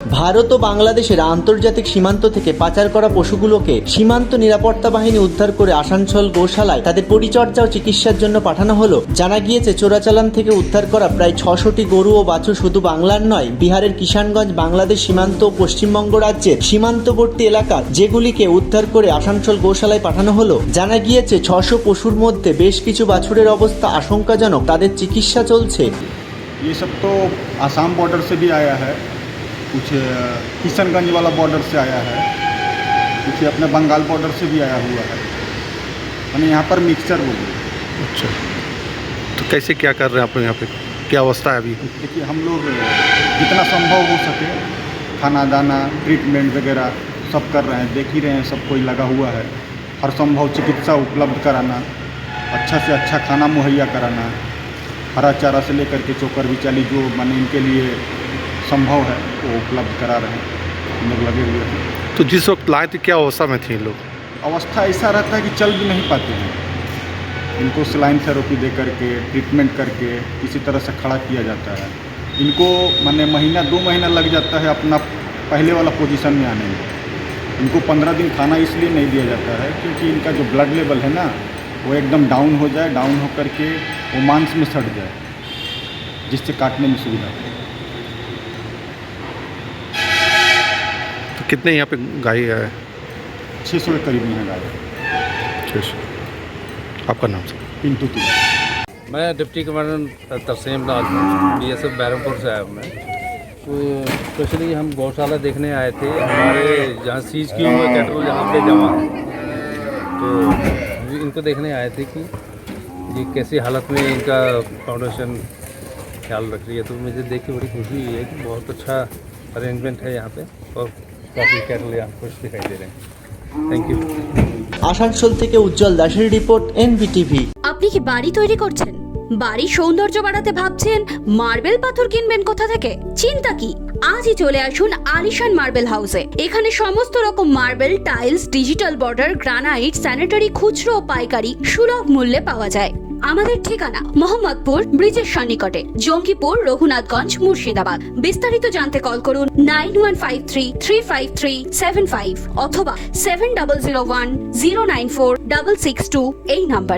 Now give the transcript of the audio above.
ভারত ও বাংলাদেশের আন্তর্জাতিক সীমান্ত থেকে পাচার করা পশুগুলোকে সীমান্ত নিরাপত্তা বাহিনী উদ্ধার করে আসানসোল গোশালায় তাদের পরিচর্যা ও চিকিৎসার জন্য পাঠানো হলো জানা গিয়েছে চোরাচালান থেকে উদ্ধার করা প্রায় ছশোটি গরু ও বাছুর শুধু বাংলার নয় বিহারের কিষানগঞ্জ বাংলাদেশ সীমান্ত ও পশ্চিমবঙ্গ রাজ্যের সীমান্তবর্তী এলাকা যেগুলিকে উদ্ধার করে আসানসোল গোশালায় পাঠানো হলো জানা গিয়েছে ছশো পশুর মধ্যে বেশ কিছু বাছুরের অবস্থা আশঙ্কাজনক তাদের চিকিৎসা চলছে ये सब तो आसाम बॉर्डर से भी आया है कुछ किशनगंज वाला बॉर्डर से आया है। कुछ अपने बंगाल बॉर्डर से भी आया हुआ है। मैंने यहाँ पर मिक्सचर बोलिए अच्छा। तो कैसे क्या कर रहे हैं आप लोग यहाँ पे? क्या अवस्था है अभी? देखिए हम लोग जितना संभव हो सके खाना दाना ट्रीटमेंट वगैरह सब कर रहे हैं। देख ही रहे हैं सब कोई लगा हुआ है। हर संभव चिकित्सा उपलब्ध कराना अच्छा से अच्छा खाना मुहैया कराना हरा चारा से लेकर के चोकर बिचाली जो माने इनके लिए संभव है वो उपलब्ध करा रहे हैं। हम लोग लगे हुए हैं। तो जिस वक्त लाए थे क्या अवस्था में थे लोग? अवस्था ऐसा रहता है कि चल भी नहीं पाते हैं। इनको सिलाइन थेरेपी दे करके ट्रीटमेंट करके किसी तरह से खड़ा किया जाता है। इनको मैंने महीना दो महीना लग जाता है अपना पहले वाला पोजीशन में आने में। इनको पंद्रह दिन खाना इसलिए नहीं दिया जाता है क्योंकि इनका जो ब्लड लेवल है ना वो एकदम डाउन हो जाए डाउन हो करके वो मांस में सट जाए जिससे काटने में सुविधा हो। कितने यहाँ पे गाय है? छः सौ के करीब में है गाय। अच्छा, अच्छा। आपका नाम सर? पिंटू तिवारी। मैं deputy commandant Tarsem Lal B S F Bairampur से आया हूँ मैं। तो स्पेशली हम गौशाला देखने आए थे हमारे जहाँ सीज किए हुए कैटल यहाँ पे जमा है। तो इनको देखने आए थे कि ये कैसी हालत में इनका फाउंडेशन ख्याल रख रही है। तो मुझे देख के बड़ी खुशी हुई है कि बहुत अच्छा अरेंजमेंट है यहाँ पे और काफ़ी कैटल यहाँ खुश दिखाई दे रहे हैं थैंक यू আসানসোল থেকে উজ্জ্বল দাসের রিপোর্ট এনবিটিভি আপনি কি বাড়ি তৈরি করছেন বাড়ির সৌন্দর্য বাড়াতে ভাবছেন, মার্বেল পাথর কিনবেন কোথা থেকে? চিন্তা কি? আজই চলে আসুন আলিশান মার্বেল হাউসে। এখানে সমস্ত রকম marble, tiles, digital border, granite, sanitary, খুচরো ও পাইকারি সুলভ মূল্যে পাওয়া যায়। আমাদের ঠিকানা, মোহাম্মদপুর ব্রিজের সন্নিকটে, জঙ্গিপুর, রঘুনাথগঞ্জ, মুর্শিদাবাদ। বিস্তারিত জানতে কল করুন nine one five three three five three seven five অথবা seven double zero one zero nine four double six two এই নাম্বারে।